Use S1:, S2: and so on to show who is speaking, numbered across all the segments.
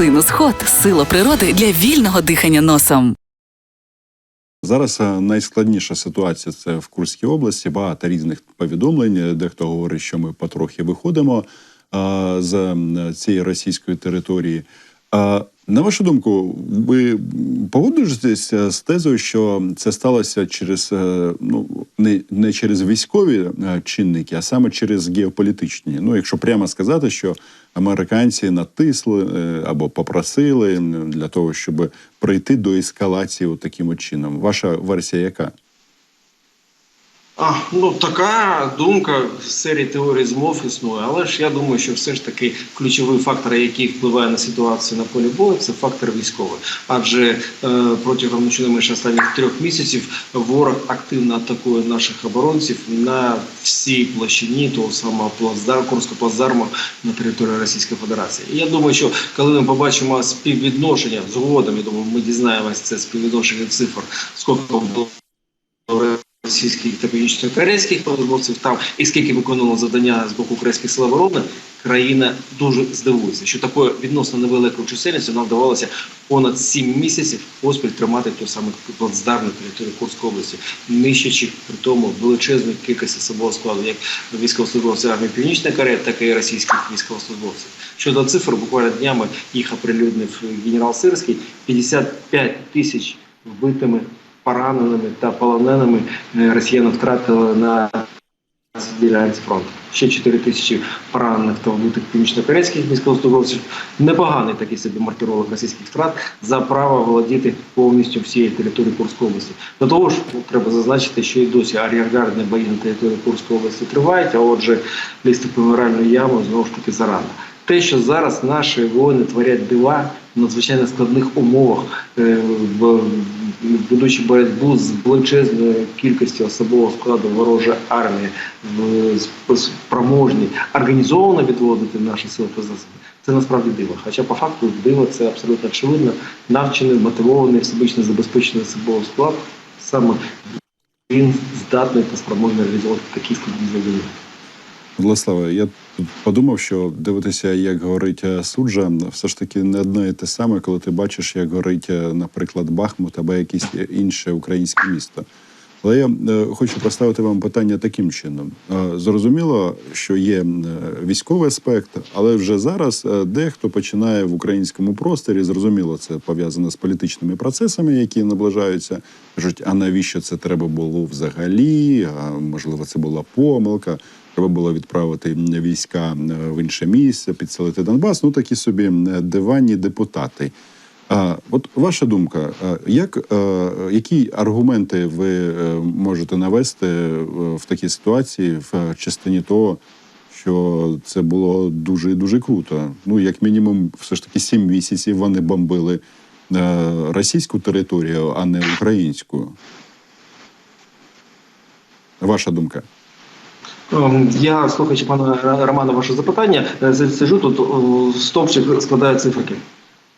S1: Синусход сила природи для вільного дихання носом.
S2: Зараз е, найскладніша ситуація це в Курській області. Багато різних повідомлень. Дехто говорить, що ми потрохи виходимо е, з цієї російської території. Е, На вашу думку, ви погоджуєтеся з тезою, що це сталося через е, ну не, не через військові е, чинники, а саме через геополітичні. Ну, якщо прямо сказати, що американці натисли е, або попросили для того, щоб прийти до ескалації таким чином. Ваша версія яка?
S3: А, ну така думка в серії теорії змов існує, але ж я думаю, що все ж таки ключовий фактор, який впливає на ситуацію на полі бою, це фактор військовий. Адже е, протягом ну, щонайменше останніх трьох місяців ворог активно атакує наших оборонців на всій площині того самого плацдарму, Курського плацдарму на території Російської Федерації. І я думаю, що коли ми побачимо співвідношення згодом, я думаю, ми дізнаємося це співвідношення цифр, скільки було російських та північно-корейських службовців там і скільки виконувало завдання з боку українських сил оборони, країна дуже здивується, що такою відносно невеликою чисельністю нам вдавалося понад 7 місяців поспіль тримати той самий плацдарм на території Курської області, нищачи при тому величезну кількість особового складу, як військовослужбовців армії Північної Кореї, так і російських військовослужбовців. Щодо цифр, буквально днями їх оприлюднив генерал Сирський 55 тисяч вбитими пораненими та полоненими е, росіяни втратили на ділянці фронту. Ще 4 тисячі поранених та вбитих північно-корейських військовослужбовців. Непоганий такий собі мартиролог російських втрат за право володіти повністю всією територією Курської області. До того ж, треба зазначити, що і досі ар'єргардні бої на території Курської області тривають, а отже, лізти помиральну яму знову ж таки зарано. Те, що зараз наші воїни творять дива в надзвичайно складних умовах, е, в- ведучи боротьбу з величезною кількістю особового складу ворожої армії, в- спроможні організовано відводити наші сили засоби. Це насправді диво. Хоча по факту диво це абсолютно очевидно. Навчений, мотивований, всебічно забезпечений особовий склад. Саме він здатний та спроможний реалізовувати такі складні завдання.
S2: Владиславе, я подумав, що дивитися, як горить е, суджа, все ж таки не одне і те саме, коли ти бачиш, як горить, е, наприклад, Бахмут або якесь інше українське місто. Але я е, хочу поставити вам питання таким чином: зрозуміло, що є військовий аспект, але вже зараз дехто починає в українському просторі. Зрозуміло, це пов'язано з політичними процесами, які наближаються. кажуть, а навіщо це треба було взагалі? А можливо, це була помилка. Треба було відправити війська е, в інше місце, підселити Донбас. Ну такі собі е, диванні депутати. А от ваша думка, як е, які аргументи ви можете навести в такій ситуації в частині того, що це було дуже і дуже круто? Ну, як мінімум, все ж таки сім місяців вони бомбили російську територію, а не українську. Ваша думка?
S3: Ем, Я, слухаючи пана Романа, ваше запитання, сижу сиджу тут, стовпчик складає циферки.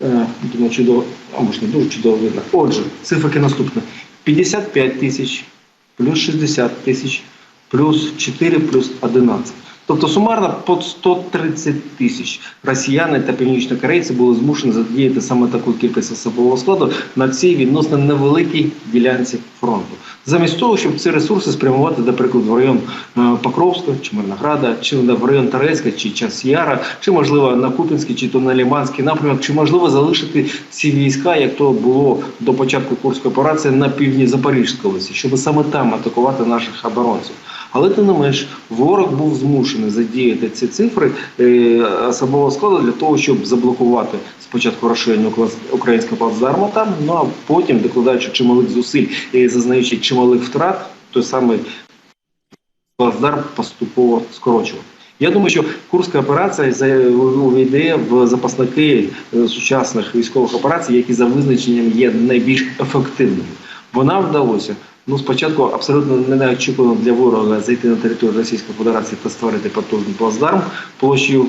S3: Е, Думаю, чудово, а може не дуже чудово видно. Отже, циферки наступні. 55 тисяч, плюс 60 тисяч, плюс 4, плюс 11. Тобто сумарно по 130 тисяч росіяни та північнокорейці були змушені задіяти саме таку кількість особового складу на цій відносно невеликій ділянці фронту. Замість того, щоб ці ресурси спрямувати, до прикладу, в район е, Покровська чи Мирнограда, чи в район Торецька, чи Часяра, чи можливо на Купінський, чи то на Ліманський напрямок, чи можливо залишити ці війська, як то було до початку Курської операції на півдні Запорізької області, щоб саме там атакувати наших оборонців. Але тим не менш, ворог був змушений задіяти ці цифри е, особового складу для того, щоб заблокувати спочатку розширення українського плацдарму там, ну а потім, докладаючи чималих зусиль і зазнаючи чималих втрат, той самий плацдарм поступово скорочував. Я думаю, що Курська операція увійде в запасники е, сучасних військових операцій, які за визначенням є найбільш ефективними. Вона вдалося Ну, спочатку абсолютно неочікувано для ворога зайти на територію Російської Федерації та створити потужний плацдарм площею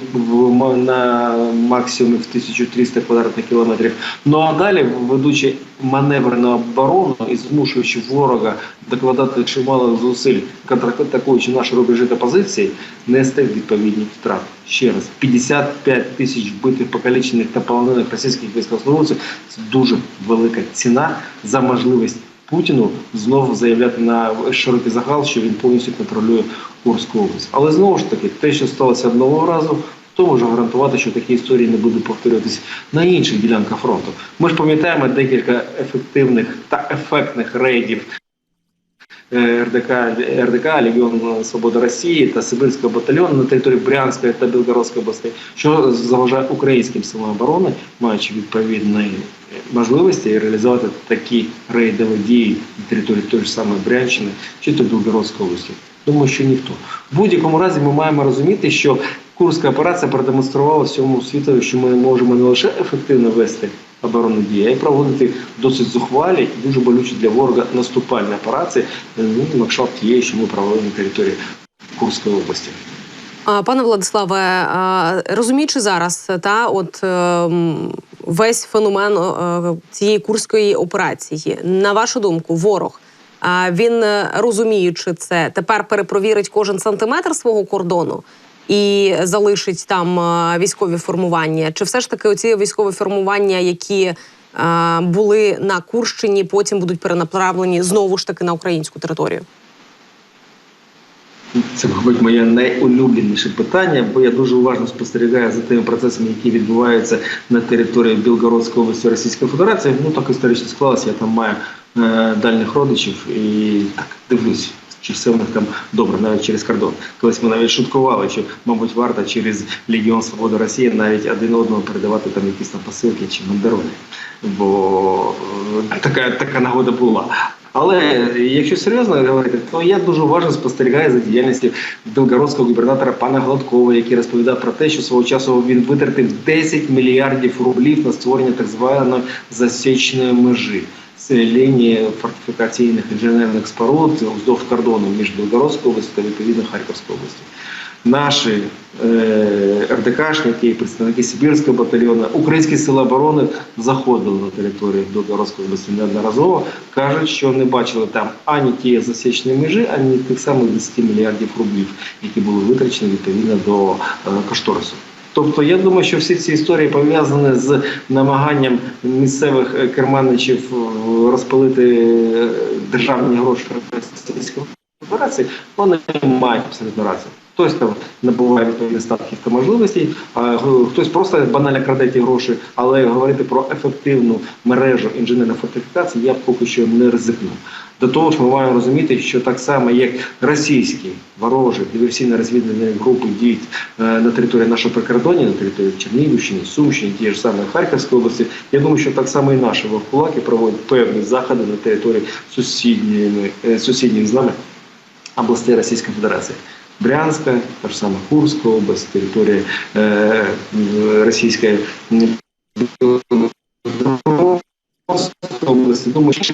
S3: на максимум в 1300 квадратних кілометрів. Ну а далі, ведучи маневрену оборону і змушуючи ворога докладати чимало зусиль, контратакуючи наші рубежі та позиції, нести відповідні втрати. Ще раз, 55 тисяч вбитих, покалічених та полонених російських військовослужбовців – це дуже велика ціна за можливість Путіну знову заявляти на широкий загал, що він повністю контролює Курську область. Але знову ж таки, те, що сталося одного разу, то може гарантувати, що такі історії не будуть повторюватись на інших ділянках фронту. Ми ж пам'ятаємо декілька ефективних та ефектних рейдів РДК, РДК Легіон Свобода Росії та Сибирського батальйону на території Брянської та Білгородської областей, що заважає українським силам оборони, маючи відповідні можливості реалізувати такі рейдові дії на території тої ж самої Брянщини чи то Білгородської області. Думаю, що ніхто. В будь-якому разі ми маємо розуміти, що Курська операція продемонструвала всьому світові, що ми можемо не лише ефективно вести оборонну дію, а й проводити досить зухвалі і дуже болючі для ворога наступальні операції, ну, на кшталт тієї, що ми провели на території Курської області.
S4: Пане Владиславе, розуміючи зараз, та от ем, весь феномен е, цієї курської операції, на вашу думку, ворог. А він е, розуміючи це, тепер перепровірить кожен сантиметр свого кордону і залишить там е, військові формування. Чи все ж таки оці військові формування, які е, були на Курщині, потім будуть перенаправлені знову ж таки на українську територію?
S3: Це, мабуть, моє найулюбленіше питання, бо я дуже уважно спостерігаю за тими процесами, які відбуваються на території Білгородської області Російської Федерації. Ну так історично склалося. Я там маю е, дальних родичів і так дивлюсь. Чи все в них там добре, навіть через кордон. Колись ми навіть шуткували, що, мабуть, варто через Легіон Свободи Росії навіть один одного передавати там якісь там посилки чи бандероли. Бо е, така, така нагода була. Але якщо серйозно говорити, то я дуже уважно спостерігаю за діяльністю білгородського губернатора пана Гладкова, який розповідав про те, що свого часу він витратив 10 мільярдів рублів на створення так званої засічної межі. Це лінії фортифікаційних інженерних споруд вздовж кордону між Білгородською областю та відповідно Харківською областю. Наші е, РДКшники, представники Сибірського батальйону, українські сили оборони заходили на територію Білгородської області неодноразово. кажуть, що не бачили там ані тієї засічної межі, ані тих самих 10 мільярдів рублів, які були витрачені відповідно до е, кошторису. Тобто я думаю, що всі ці історії пов'язані з намаганням місцевих е, керманичів е, розпилити е, державні гроші Російської Федерації, вони мають абсолютно рацію. Хтось там набуває відповідних статків та можливостей, а хтось просто банально краде ті гроші, але говорити про ефективну мережу інженерних фортифікацій я поки що не ризикнув. До того ж, ми маємо розуміти, що так само, як російські ворожі диверсійно-розвідувальні групи діють е, на території нашого прикордоння, на території Чернігівщини, Сумщини, тієї ж самої Харківської області, я думаю, що так само і наші вовкулаки проводять певні заходи на території сусідньої, е, сусідніх з нами областей Російської Федерації. Брянська, та ж сама Курська область, територія е, Російської області. Думаю, що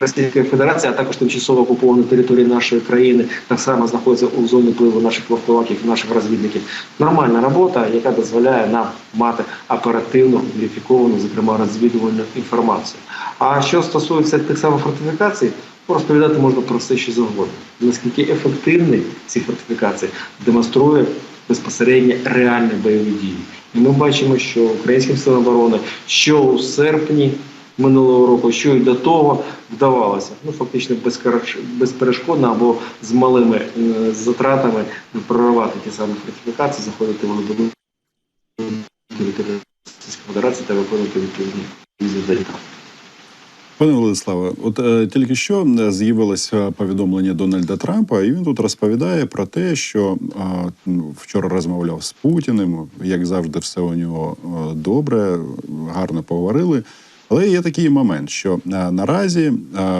S3: Російська Федерація, а також тимчасово окуповані території нашої країни так само знаходяться у зоні впливу наших вовкулаків, наших розвідників. Нормальна робота, яка дозволяє нам мати оперативну, верифіковану, зокрема розвідувальну інформацію. А що стосується тих самих фортифікацій, розповідати можна про все, що завгодно. Наскільки ефективні ці фортифікації демонструє безпосередньо реальні бойові дії. І ми бачимо, що українським силам оборони, що у серпні минулого року, що й до того вдавалося, ну фактично безперешкодно або з малими е, затратами проривати ті самі фортифікації, заходити в глибину Російської Федерації та виконувати відповідні завдання.
S2: Пане Владиславе, от е, тільки що з'явилося повідомлення Дональда Трампа, і він тут розповідає про те, що е, вчора розмовляв з Путіним, як завжди, все у нього е, добре, гарно поговорили. Але є такий момент, що е, наразі е,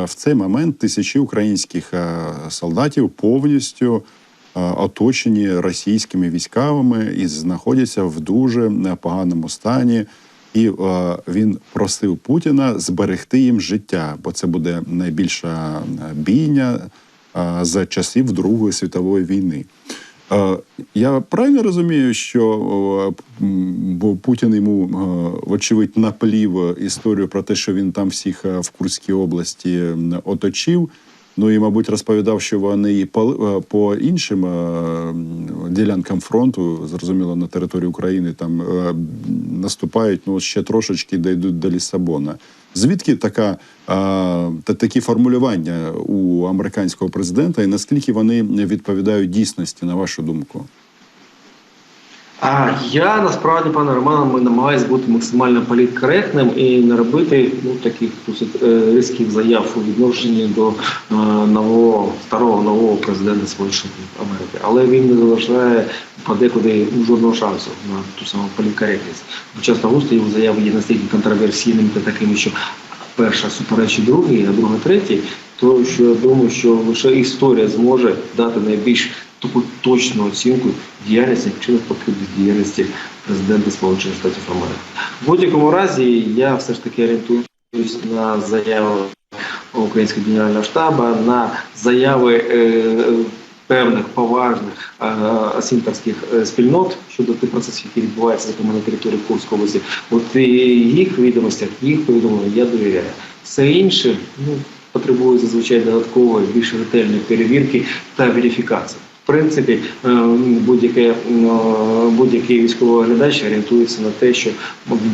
S2: в цей момент тисячі українських е, солдатів повністю оточені російськими військовими і знаходяться в дуже поганому стані. і він просив Путіна зберегти їм життя, бо це буде найбільша бійня за часів Другої світової війни. Я правильно розумію, що бо Путін йому, е, вочевидь, наплів історію про те, що він там всіх е, в Курській області оточив. Ну і, мабуть, розповідав, що вони по, е, по іншим е, ділянкам фронту, зрозуміло, на території України там е, наступають ну, ще трошечки дійдуть до Лісабона. Звідки така, та, такі формулювання у американського президента, і наскільки вони відповідають дійсності, на вашу думку?
S3: А я насправді, пане Романе, намагаюся бути максимально політкоректним і не робити ну таких досить е, різких заяв у відношенні до е, нового старого нового президента Сполучених Америки. Але він не залишає подекуди жодного шансу на ту саму політкоректність. Бо часто густо його заяви є настільки контроверсійними та такими, що перша суперечить другій, а друга третій, то що я думаю, що лише історія зможе дати найбільш таку точну оцінку діяльності чи навпаки діяльності президента Сполучених Штатів Америки. В будь-якому разі я все ж таки орієнтуюсь на заяви українського генерального штабу, на заяви е, певних поважних е, асінтерських е, спільнот щодо тих процесів, які відбуваються зокрема на території Курської області. От їх відомостях, їх повідомленням я довіряю. Все інше ну, потребує зазвичай додаткової, більш ретельної перевірки та верифікації. Принципі, е, будь-яке, е, будь-який військовий глядач орієнтується на те, що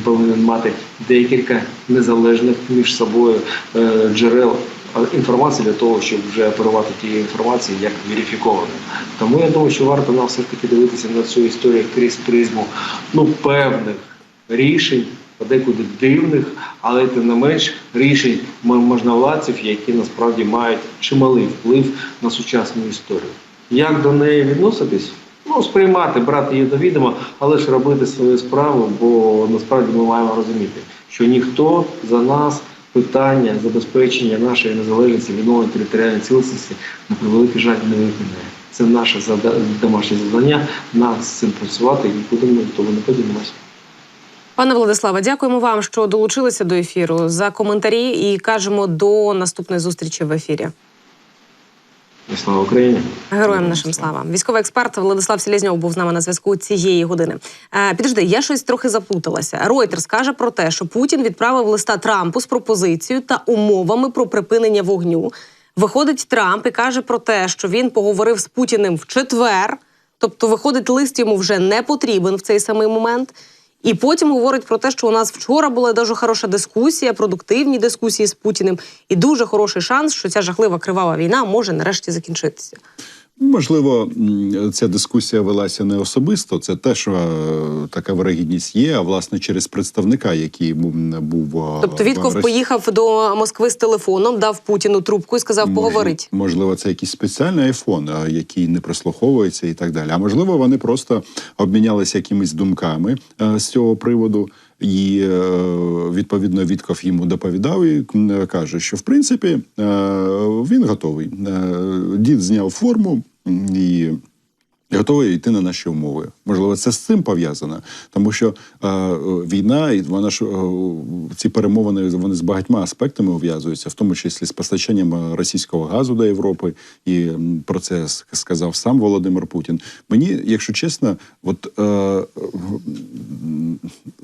S3: повинен мати декілька незалежних між собою е, джерел е, інформації для того, щоб вже оперувати тією інформацією як верифікованою. Тому я думаю, що варто нам все ж таки дивитися на цю історію крізь призму ну, певних рішень, подекуди дивних, але тим не менш рішень можновладців, які насправді мають чималий вплив на сучасну історію. Як до неї відноситись? Ну, сприймати, брати її до відома, але ж робити свою справу, бо насправді ми маємо розуміти, що ніхто за нас питання забезпечення нашої незалежності, відновлення територіальної цілісності на превеликий жаль не виконає. Це наше домашнє завдання, нас з цим працювати і будемо до того не поділимося.
S4: Пане Владиславе, дякуємо вам, що долучилися до ефіру за коментарі і кажемо до наступної зустрічі в ефірі.
S3: І слава Україні!
S4: Героям нашим слава. Військовий експерт Владислав Селезньов був з нами на зв'язку цієї години. Е, підожди, я щось трохи заплуталася. Ройтерс каже про те, що Путін відправив листа Трампу з пропозицією та умовами про припинення вогню. Виходить Трамп і каже про те, що він поговорив з Путіним в четвер. Тобто, виходить, лист йому вже не потрібен в цей самий момент. І потім говорить про те, що у нас вчора була дуже хороша дискусія, продуктивні дискусії з Путіним, і дуже хороший шанс, що ця жахлива кривава війна може нарешті закінчитися.
S2: Можливо, ця дискусія велася не особисто. Це те, що е, така вирогідність є, а власне через представника, який був
S4: Тобто Вітков
S2: Росії.
S4: поїхав до Москви з телефоном, дав Путіну трубку і сказав поговорити.
S2: Мож- Можливо, це якийсь спеціальний айфон, який не прослуховується і так далі. А можливо, вони просто обмінялися якимись думками е, з цього приводу. І е, відповідно Вітков йому доповідав і каже, що в принципі е, він готовий. Е, Дід зняв форму м, готовий йти на наші умови. Можливо, це з цим пов'язано, тому що е, е, війна і вона ж е, ці перемовини вони з багатьма аспектами ув'язуються, в тому числі з постачанням е, російського газу до Європи. І про це сказав сам Володимир Путін. Мені, якщо чесно, от е,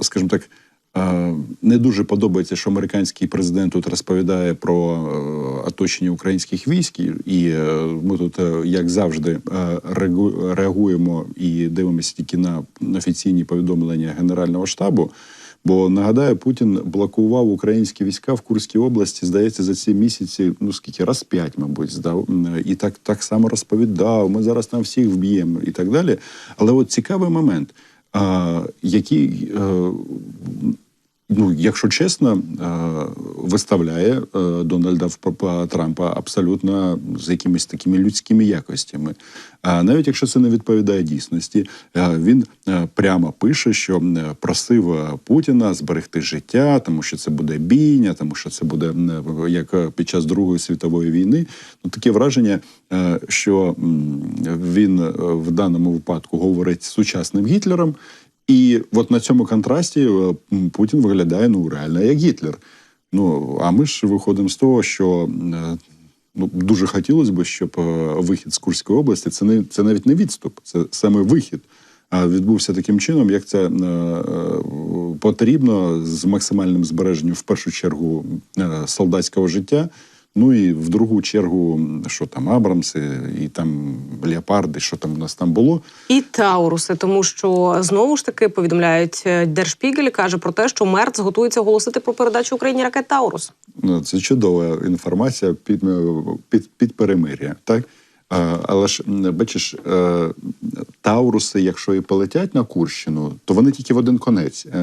S2: скажімо так. Е, Не дуже подобається, що американський президент тут розповідає про е, оточення українських військ, і- е, ми тут, як завжди, реагуємо і дивимося тільки на офіційні повідомлення Генерального штабу. Бо нагадаю, Путін блокував українські війська в Курській області, здається, за ці місяці, ну скільки раз п'ять, мабуть, здав і так, так само розповідав. Ми зараз там всіх вб'ємо і так далі. Але от цікавий момент, а, який. е, ну, якщо чесно, е, виставляє е, Дональда Трампа абсолютно з якимись такими людськими якостями. А навіть якщо це не відповідає дійсності, е, він прямо пише, що просив Путіна зберегти життя, тому що це буде бійня, тому що це буде як під час Другої світової війни. Ну таке враження, що він в даному випадку говорить з сучасним Гітлером. І от на цьому контрасті е, Путін виглядає ну реально як Гітлер. Ну а ми ж виходимо з того, що е, ну дуже хотілося б, щоб е, вихід з Курської області це не це навіть не відступ, це саме вихід. Відбувся таким чином, як це потрібно з максимальним збереженням в першу чергу солдатського життя. Ну і в другу чергу, що там Абрамси, і там Леопарди, що там у нас там було.
S4: І Тауруси, тому що знову ж таки повідомляють е, Держпігель, каже про те, що Мерц готується оголосити про передачу Україні ракет Таурус.
S2: Ну, це чудова інформація під, е, під, під перемир'я, так? Але ж бачиш, е, Тауруси, якщо і полетять на Курщину, то вони тільки в один конець, е,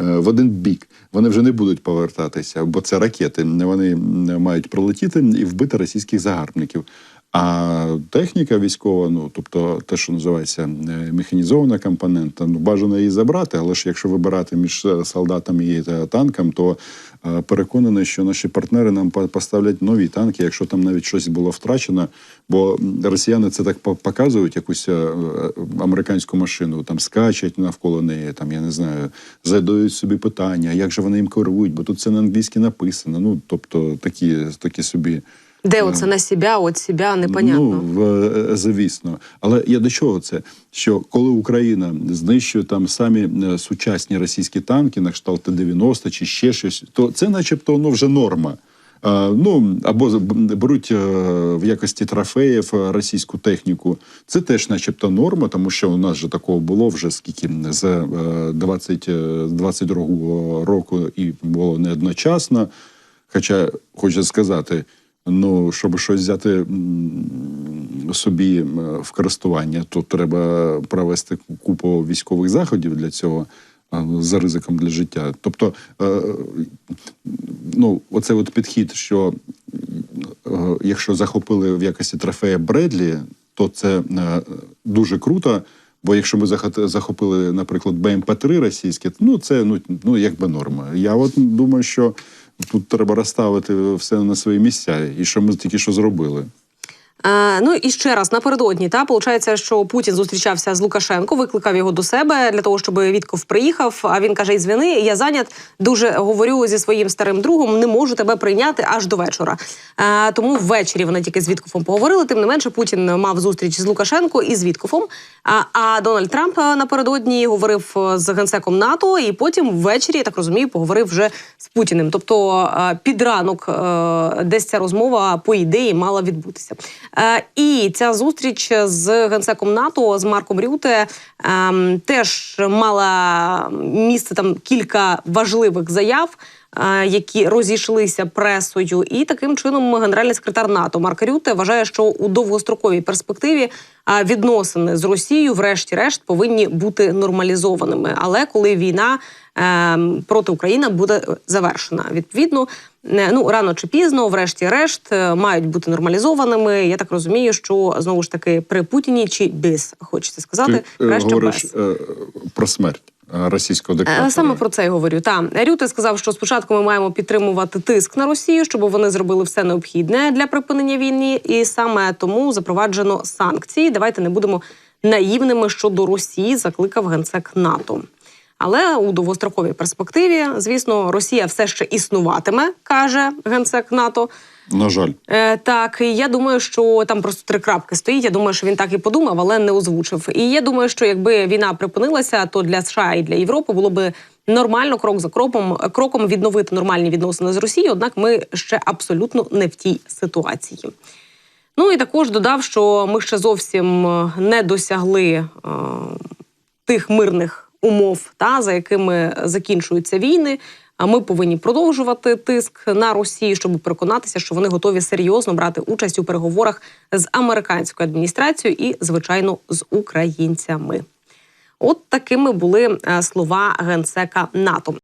S2: е, в один бік. Вони вже не будуть повертатися, бо це ракети. Вони мають пролетіти і вбити російських загарбників. А техніка військова, ну тобто те, що називається е, механізована компонента, ну бажано її забрати. Але ж якщо вибирати між е, солдатами і е, танком, то переконаний, що наші партнери нам по- поставлять нові танки, якщо там навіть щось було втрачено. Бо росіяни це так по- показують, якусь американську машину, там скачуть навколо неї, там я не знаю, задають собі питання, як же вони їм керують, бо тут це на англійській написано. Ну тобто такі, такі собі.
S4: Де оце на себе, от себе, непонятно.
S2: Ну, в, е, звісно. Але я до чого це? Що коли Україна знищує там самі е, сучасні російські танки, на кшталт Т-90 чи ще щось, то це начебто воно вже норма. Ну, або беруть е, в якості трофеїв е, російську техніку. Це теж начебто норма, тому що у нас же такого було вже скільки з е, 20, е, 22 року і було неодночасно. Хоча хочу сказати, ну, щоб щось взяти собі в користування, то треба провести купу військових заходів для цього за ризиком для життя. Тобто, е, ну, оце от підхід, що е, якщо захопили в якості трофея Бредлі, то це е, дуже круто. Бо якщо ми захопили, наприклад, БМП-3 російське, ну це ну, ну якби норма. Я от думаю, що тут треба розставити все на свої місця, і що ми тільки що зробили.
S4: Е, ну і ще раз напередодні, та получається, що Путін зустрічався з Лукашенко, викликав його до себе для того, щоб Вітков приїхав. А він каже: Ізвини, я зайнят. Дуже говорю зі своїм старим другом, не можу тебе прийняти аж до вечора. Е, тому ввечері вони тільки з Віткофом поговорили. Тим не менше, Путін мав зустріч з Лукашенко і з Віткофом. А, а Дональд Трамп е, напередодні говорив з генсеком НАТО, і потім ввечері, я так розумію, поговорив вже з Путіним. Тобто під ранок десь ця розмова по ідеї мала відбутися. Е, І ця зустріч з генсеком НАТО з Марком Рюте ем, теж мала місце там кілька важливих заяв. е, Які розійшлися пресою, і таким чином генеральний секретар НАТО Марк Рюте вважає, що у довгостроковій перспективі відносини з Росією, врешті-решт, повинні бути нормалізованими. Але коли війна ем, проти України буде завершена, відповідно, ну рано чи пізно, врешті-решт, е, мають бути нормалізованими. Я так розумію, що знову ж таки при Путіні чи без хочеться сказати,
S2: Ти
S4: краще
S2: говориш
S4: без.
S2: е, про смерть е, російського
S4: Е,
S2: диктатора.
S4: Саме про це й говорю. Та Рюте сказав, що спочатку ми маємо підтримувати тиск на Росію, щоб вони зробили все необхідне для припинення війни, і саме тому запроваджено санкції. Давайте не будемо наївними щодо Росії, закликав генсек НАТО. Але у довгостроковій перспективі, звісно, Росія все ще існуватиме, каже генсек НАТО.
S2: На жаль.
S4: Е, так, і я думаю, що там просто три крапки стоїть. Я думаю, що він так і подумав, але не озвучив. І я думаю, що якби війна припинилася, то для США і для Європи було би нормально крок за кроком кроком відновити нормальні відносини з Росією. Однак ми ще абсолютно не в тій ситуації. Ну і також додав, що ми ще зовсім е, не досягли е, тих мирних умов, та за якими закінчуються війни. А ми повинні продовжувати тиск на Росію, щоб переконатися, що вони готові серйозно брати участь у переговорах з американською адміністрацією і, звичайно, з українцями. От такими були е, слова генсека НАТО.